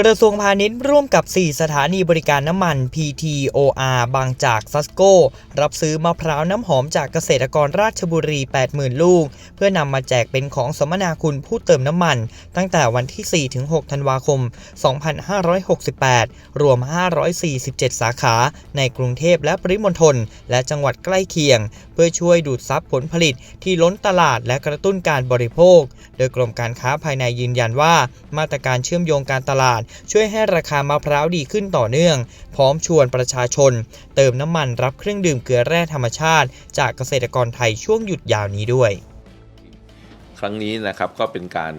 กระทรวงพาณิชย์ร่วมกับ 4 สถานีบริการน้ำมัน PTOR บางจากซัสโก รับซื้อมะพร้าวน้ำหอมจากเกษตรกรราชบุรี 80,000 ลูก เพื่อนำมาแจกเป็นของสมนาคุณผู้เติมน้ำมัน ตั้งแต่วันที่ 4-6 ธันวาคม 2568 รวม 547 สาขาในกรุงเทพและปริมณฑลและจังหวัดใกล้เคียง เพื่อช่วยดูดซับผลผลิตที่ล้นตลาดและกระตุ้นการบริโภค โดยกรมการค้าภายในยืนยันว่า มาตรการเชื่อมโยงการตลาดช่วยให้ราคามะพร้าวดีขึ้นต่อเนื่อง พร้อมชวนประชาชน เติมน้ำมันรับเครื่องดื่มเกลือแร่ธรรมชาติ จากเกษตรกรไทยช่วงหยุดยาวนี้ด้วย ครั้งนี้นะครับก็เป็นการ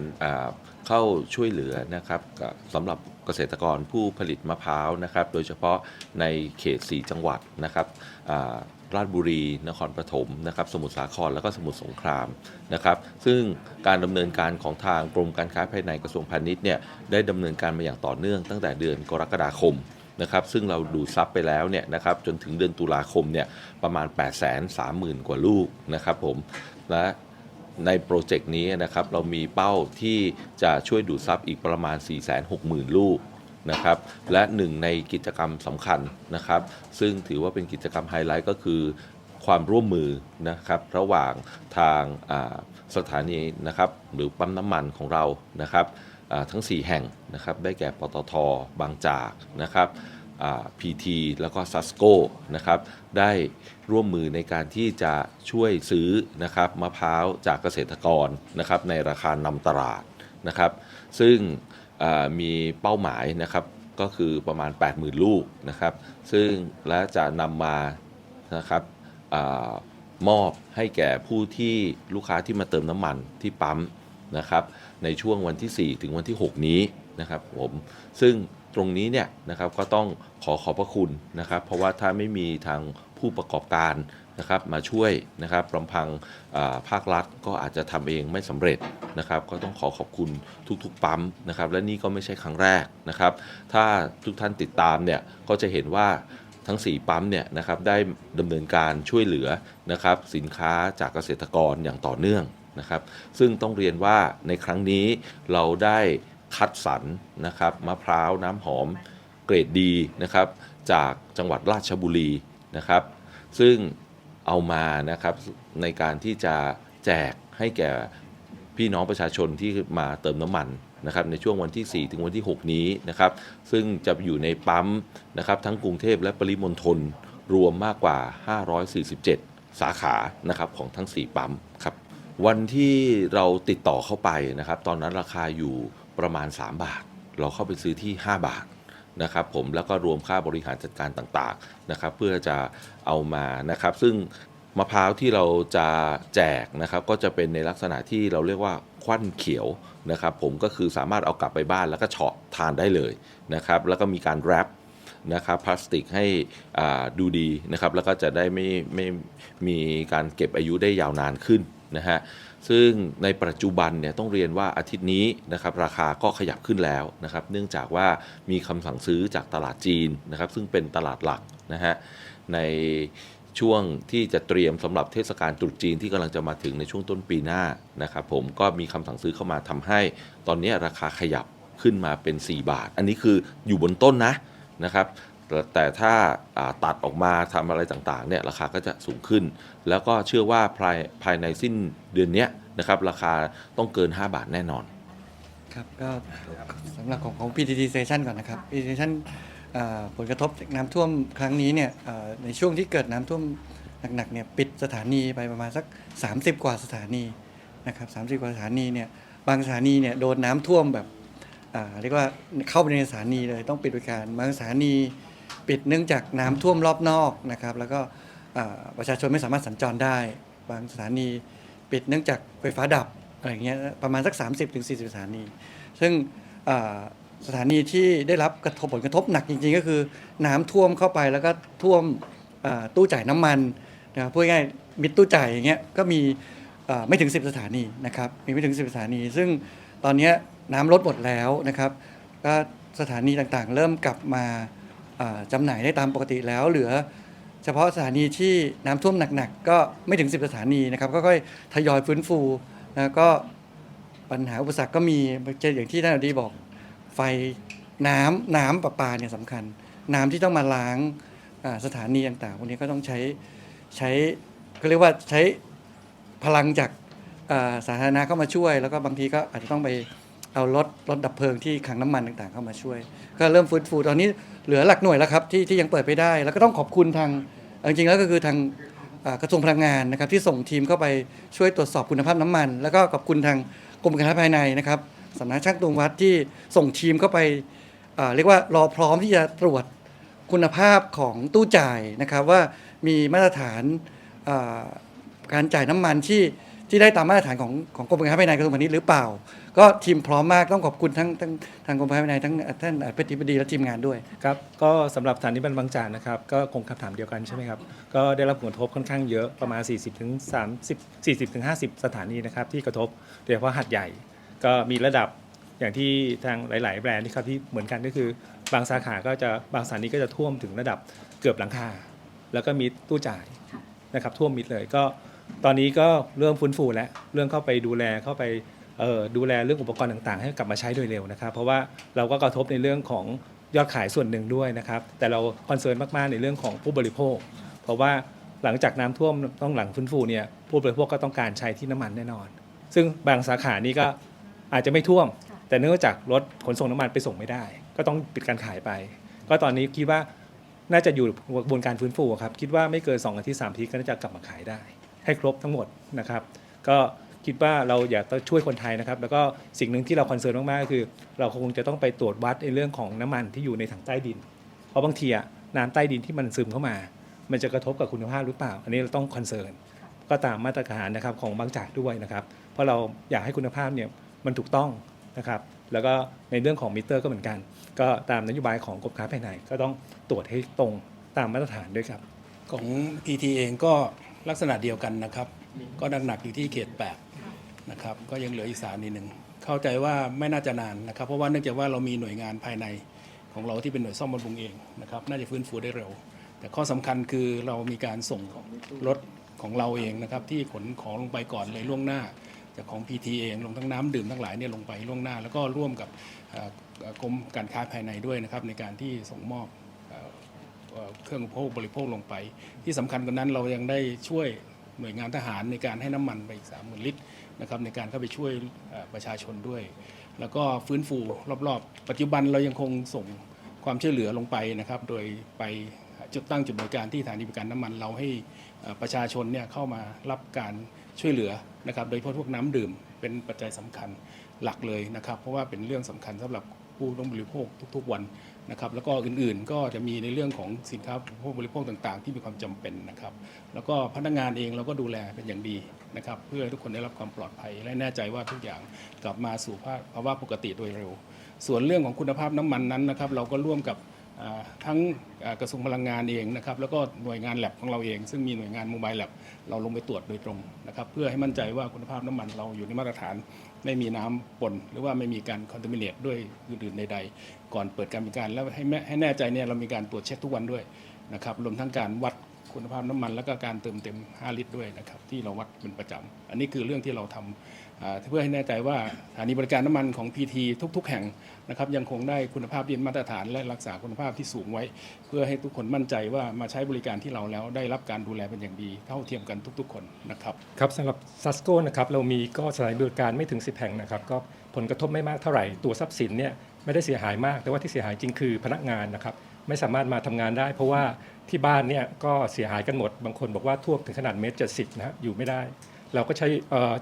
เข้าช่วยเหลือนะครับสำหรับเกษตรกรผู้ผลิตมะพร้าวนะครับ โดยเฉพาะในเขต 4 จังหวัดนะครับ ราชบุรี นครปฐมนะครับสมุทรสาครแล้วก็สมุทรสงครามนะครับ ซึ่งการดำเนินการของทางกรมการค้าภายในกระทรวงพาณิชย์เนี่ยได้ดำเนินการมาอย่างต่อเนื่องตั้งแต่เดือนกรกฎาคมนะครับซึ่งเราดูซับไปแล้วเนี่ยนะครับจนถึงเดือนตุลาคมเนี่ยประมาณ 8 3 0 0 0 0 กว่าลูกนะครับผมและในโปรเจกต์นี้นะครับเรามีเป้าที่จะช่วยดูดซับอีกประมาณ 460,000 ลูก นะครับ และหนึ่งในกิจกรรมสำคัญนะครับ ซึ่งถือว่าเป็นกิจกรรมไฮไลท์ก็คือความร่วมมือนะครับระหว่างทางสถานีนะครับหรือปั๊มน้ำมันของเรานะครับทั้ง 4 แห่งนะครับได้แก่ปตทบางจากนะครับพีทีแล้วก็ซัสโกนะครับได้ร่วมมือในการที่จะช่วยซื้อนะครับมะพร้าวจากเกษตรกรนะครับในราคานำตลาดนะครับ ซึ่ง มีเป้าหมายนะครับก็คือประมาณ 80,000 ลูกนะครับ ซึ่งและจะนำมานะครับอมอบให้แก่ผู้ที่ลูกค้าที่มาเติมน้ำมันที่ปั๊มนะครับ ในช่วงวันที่ 4 ถึงวันที่ 6 นี้นะครับผมซึ่งตรงนี้เนี่ยนะครับก็ต้องขอขอบพระคุณนะครับ เพราะว่าถ้าไม่มีทางผู้ประกอบการ นะครับมาช่วยนะครับลำพังภาครัฐก็อาจจะทำเองไม่สำเร็จนะครับก็ต้องขอขอบคุณทุกๆปั๊มนะครับและนี่ก็ไม่ใช่ครั้งแรกนะครับถ้าทุกท่านติดตามเนี่ยก็จะเห็นว่าทั้ง 4 ปั๊มเนี่ยนะครับได้ดำเนินการช่วยเหลือนะครับสินค้าจากเกษตรกรอย่างต่อเนื่องนะครับซึ่งต้องเรียนว่าในครั้งนี้เราได้คัดสรรนะครับมะพร้าวน้ำหอมเกรดดีนะครับจากจังหวัดราชบุรีนะครับ ซึ่ง เอามานะครับในการที่จะแจกให้แก่พี่น้องประชาชนที่มาเติมน้ำมันนะครับในช่วงวันที่ 4 ถึงวันที่ 6 นี้นะครับ ซึ่งจะอยู่ในปั๊มนะครับทั้งกรุงเทพและปริมณฑลรวมมากกว่า 547 สาขานะครับของทั้ง 4 ปั๊มครับวันที่เราติดต่อเข้าไปนะครับ ตอนนั้นราคาอยู่ประมาณ 3 บาท เราเข้าไปซื้อที่ 5 บาท นะครับผมแล้วก็รวมค่าบริหารจัดการต่างๆนะครับเพื่อจะเอามานะครับ ซึ่งมะพร้าวที่เราจะแจกนะครับก็จะเป็นในลักษณะที่เราเรียกว่าควันเขียวนะครับผมก็คือสามารถเอากลับไปบ้านแล้วก็เฉาะทานได้เลยนะครับแล้วก็มีการแรปนะครับพลาสติกให้ดูดีนะครับแล้วก็จะได้ไม่ไม่มีการเก็บอายุได้ยาวนานขึ้น นะฮะซึ่งในปัจจุบันเนี่ยต้องเรียนว่าอาทิตย์นี้นะครับราคาก็ขยับขึ้นแล้วนะครับเนื่องจากว่ามีคำสั่งซื้อจากตลาดจีนนะครับซึ่งเป็นตลาดหลักนะฮะในช่วงที่จะเตรียมสำหรับเทศกาลตรุษจีนที่กำลังจะมาถึงในช่วงต้นปีหน้านะครับผมก็มีคำสั่งซื้อเข้ามาทำให้ ตอนนี้ราคาขยับขึ้นมาเป็น 4 บาท อันนี้คืออยู่บนต้นนะนะครับ แต่ถ้าาตัดออกมาทำอะไรต่างๆเนี่ยราคาก็จะสูงขึ้น แล้วก็เชื่อว่าภายภายในสิ้นเดือนนี้นะครับราคาต้องเกิน 5 บาทแน่นอน ครับก็สำหรับของของ PTT Station ก่อนนะครับ PTT Station ผลกระทบจากน้ำท่วมครั้งนี้เนี่ยในช่วงที่เกิดน้ำท่วมหนักๆเนี่ยปิดสถานีไปประมาณสัก 30 กว่าสถานีนะครับ30 กว่าสถานีเนี่ยบางสถานีเนี่ยโดนน้ำท่วมแบบเรียกว่าเข้าไปในสถานีเลยต้องปิดบริการบางสถานี ปิดเนื่องจากน้ำท่วมรอบนอกนะครับ แล้วก็อ่าประชาชนไม่สามารถสัญจรได้ บางสถานีปิดเนื่องจากไฟฟ้าดับอะไรอย่างเงี้ยประมาณสัก 30-40 สถานี ซึ่งอ่าสถานีที่ได้รับกระทบผลกระทบหนักจริงๆ ก็คือน้ำท่วมเข้าไปแล้วก็ท่วมอ่าตู้จ่ายน้ำมันนะครับพูดง่ายๆมิดตู้จ่ายอย่างเงี้ยก็มีอ่าไม่ถึง 10 สถานีนะครับมีไม่ถึง 10 สถานี ซึ่งตอนเนี้ยน้ำลดหมดแล้วนะครับก็สถานีต่างๆ เริ่มกลับมาา จำหน่ายได้ตามปกติแล้ว เหลือ เฉพาะสถานีที่น้ำท่วมหนักๆ ก็ไม่ถึง 10 สถานีนะครับก็ค่อยๆทยอยฟื้นฟูแล้วก็ปัญหาอุปสรรคก็มีอย่างที่ท่านอดีบอก ไฟน้ำน้ำประปาเนี่ยสำคัญ น้ำที่ต้องมาล้างสถานีต่างๆพวกนี้ก็ต้องใช้ใช้ก็เรียกว่าใช้พลังจากสาธารณะเข้ามาช่วย แล้วก็บางทีก็อาจจะต้องไป เอารถรถดับเพลิงที่ขังน้ำมันต่างๆ เข้ามาช่วย ก็เริ่มฟื้นฟูตอนนี้เหลือหลักหน่วยแล้วครับที่ที่ยังเปิดไปได้ แล้วก็ต้องขอบคุณทางจริงๆแล้วก็คือทางกระทรวงพลังงานนะครับที่ส่งทีมเข้าไปช่วยตรวจสอบคุณภาพน้ำมัน แล้วก็ขอบคุณทางกรมการค้าภายในนะครับสำนักช่างตวงวัดที่ส่งทีมเข้าไปเรียกว่ารอพร้อมที่จะตรวจคุณภาพของตู้จ่ายนะครับว่ามีมาตรฐานการจ่ายน้ำมันที่ที่ได้ตามมาตรฐานของของกรมการค้าภายในกระทรวงพาณิชย์หรือเปล่า ก็ทีมพร้อมมากต้องขอบคุณทั้งทั้งทางกรมการค้าภายในทั้งท่านอธิบดีและทีมงานด้วย ครับ ก็สำหรับสถานีบรรบางจากนะครับก็คงคำถามเดียวกันใช่ไหมครับ ก็ได้รับผลกระทบค่อนข้างเยอะประมาณ 40ถึง30 40ถึง50 สถานีนะครับที่กระทบโดยเฉพาะหัดใหญ่ ก็มีระดับอย่างที่ทางหลาย ๆ แบรนด์ที่ครับที่เหมือนกันก็คือบางสาขาก็จะบางสถานีก็จะท่วมถึงระดับเกือบหลังคา แล้วก็มีตู้จ่ายนะครับท่วมมิดเลยก็ตอนนี้ก็เริ่มฟื้นฟูแล้วเรื่องเข้าไปดูแลเข้าไปเอ่อ ดูแลเรื่องอุปกรณ์ต่างๆ ให้กลับมาใช้โดยเร็วนะครับ เพราะว่าเราก็กระทบในเรื่องของยอดขายส่วนหนึ่งด้วยนะครับ แต่เราคอนเซิร์นมากๆในเรื่องของผู้บริโภค เพราะว่าหลังจากน้ำท่วมต้องหลังฟื้นฟูเนี่ยผู้บริโภคก็ต้องการใช้ที่น้ำมันแน่นอน ซึ่งบางสาขานี้ก็อาจจะไม่ท่วม แต่เนื่องจากรถขนส่งน้ำมันไปส่งไม่ได้ ก็ต้องปิดการขายไป ก็ตอนนี้คิดว่าน่าจะอยู่กระบวนการฟื้นฟูครับคิดว่าไม่เกิน2อาทิตย์3อาทิตย์ก็น่าจะกลับมาขายได้ ให้ครบทั้งหมดนะครับ ก็ คิดว่าเราอยากจะช่วยคนไทยนะครับ แล้วก็สิ่งหนึ่งที่เราคอนเซิร์นมากๆก็คือ เราคงจะต้องไปตรวจวัดในเรื่องของน้ำมันที่อยู่ในถังใต้ดิน เพราะบางทีอะน้ำใต้ดินที่มันซึมเข้ามา มันจะกระทบกับคุณภาพหรือเปล่า อันนี้เราต้องคอนเซิร์นก็ตามมาตรการนะครับของบางจากด้วยนะครับ เพราะเราอยากให้คุณภาพเนี่ยมันถูกต้องนะครับ แล้วก็ในเรื่องของมิเตอร์ก็เหมือนกัน ก็ตามนโยบายของกรมค้าภายในก็ต้องตรวจให้ตรงตามมาตรฐานด้วยครับ ของ PT เองก็ลักษณะเดียวกันนะครับ ก็หนักๆอยู่ที่เขต8 นะครับก็ยังเหลืออีกสถานีหนึ่งเข้าใจว่าไม่น่าจะนานนะครับ เพราะว่าเนื่องจากว่าเรามีหน่วยงานภายในของเราที่เป็นหน่วยซ่อมบำรุงเองนะครับน่าจะฟื้นฟูได้เร็ว แต่ข้อสำคัญคือเรามีการส่งรถของเราเองนะครับที่ขนของลงไปก่อนเลยล่วงหน้า จากของ PT เองลงทั้งน้ำดื่มทั้งหลายเนี่ยลงไปล่วงหน้า แล้วก็ร่วมกับกรมการค้าภายในด้วยนะครับในการที่ส่งมอบเครื่องอุปโภคบริโภคลงไป ที่สำคัญกว่านั้นเรายังได้ช่วยหน่วยงานทหารในการให้น้ำมันไปอีก3 0,000ลิตร นะครับในการเข้าไปช่วยประชาชนด้วย แล้วก็ฟื้นฟูรอบๆ ปัจจุบันเรายังคงส่งความช่วยเหลือลงไปนะครับ โดยไปจุดตั้งจุดบริการที่สถานีบริการน้ำมันเราให้ประชาชนเนี่ยเข้ามารับการช่วยเหลือนะครับ โดยเฉพาะพวกน้ำดื่มเป็นปัจจัยสำคัญหลักเลยนะครับ เพราะว่าเป็นเรื่องสำคัญสำหรับผู้ต้องบริโภคทุก ๆวันนะครับ แล้วก็อื่นๆก็จะมีในเรื่องของสินค้าพวกบริโภคต่าง ๆ ที่มีความจำเป็นนะครับ แล้วก็พนักงานเองเราก็ดูแลเป็นอย่างดี นะครับเพื่อทุกคนได้รับความปลอดภัย และแน่ใจว่าทุกอย่างกลับมาสู่ภาวะปกติโดยเร็ว ส่วนเรื่องของคุณภาพน้ำมันนั้นนะครับเราก็ร่วมกับทั้งกระทรวงพลังงานเองนะครับแล้วก็หน่วยงานแลบของเราเอง ซึ่งมีหน่วยงานโมบายแลบเราลงไปตรวจโดยตรงนะครับเพื่อให้มั่นใจว่าคุณภาพน้ำมันเราอยู่ในมาตรฐาน ไม่มีน้ำปนหรือว่าไม่มีการคอน t a มิเนตด้วยอื่นๆใด ๆ ก่อนเปิดการบริการแล้วให้แม่ให้แน่ใจเนี่ยเรามีการตรวจเช็คทุกวันด้วยนะครับรวมทั้งการวัด คุณภาพน้ำมัน แล้วก็การเติมเต็ม 5 ลิตรด้วยนะครับที่เราวัดเป็นประจำอันนี้คือเรื่องที่เราทำอ่าเพื่อให้แน่ใจว่าสถานีบริการน้ำมันของ PT ทุก ๆ แห่งนะครับยังคงได้คุณภาพที่มาตรฐาน และรักษาคุณภาพที่สูงไว้ เพื่อให้ทุกคนมั่นใจว่ามาใช้บริการที่เราแล้วได้รับการดูแลเป็นอย่างดี เท่าเทียมกันทุก ๆ คนนะครับครับสำหรับซัสโก้นะครับเรามีก็สถานบริการไม่ถึง 10 แห่งนะครับก็ผลกระทบไม่มากเท่าไหร่ตัวทรัพย์สินเนี่ยไม่ได้เสียหายมาก แต่ว่าที่เสียหายจริงคือพนักงานนะครับ ไม่สามารถมาทำงานได้ เพราะว่าที่บ้านเนี่ยก็เสียหายกันหมด บางคนบอกว่าท่วมถึงขนาดเมตรเจ็ดสิบนะฮะอยู่ไม่ได้ เราก็ใช้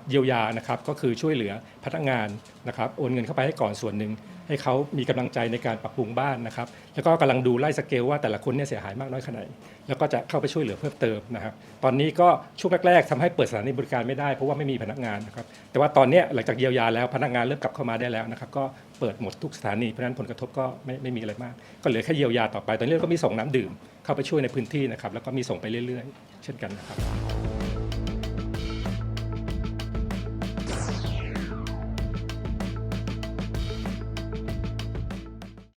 เยียวยานะครับก็คือช่วยเหลือพนักงานนะครับโอนเงินเข้าไปให้ก่อนส่วนหนึ่ง ให้เขามีกำลังใจในการปรับปรุงบ้านนะครับแล้วก็กำลังดูไล่สเกลว่าแต่ละคนเนี่ยเสียหายมากน้อยขนาดไหนแล้วก็จะเข้าไปช่วยเหลือเพิ่มเติมนะครับตอนนี้ก็ช่วงแรกๆทำให้เปิดสถานีบริการไม่ได้เพราะว่าไม่มีพนักงานนะครับแต่ว่าตอนนี้หลังจากเยียวยาแล้วพนักงานเริ่มกลับเข้ามาได้แล้วนะครับก็เปิดหมดทุกสถานีเพราะนั้นผลกระทบก็ไม่ไม่มีอะไรมาก ก็เหลือแค่เยียวยาต่อไป ตอนนี้ก็มีส่งน้ำดื่ม เข้าไปช่วยในพื้นที่นะครับแล้วก็มีส่งไปเรื่อยๆ เช่นกันนะครับ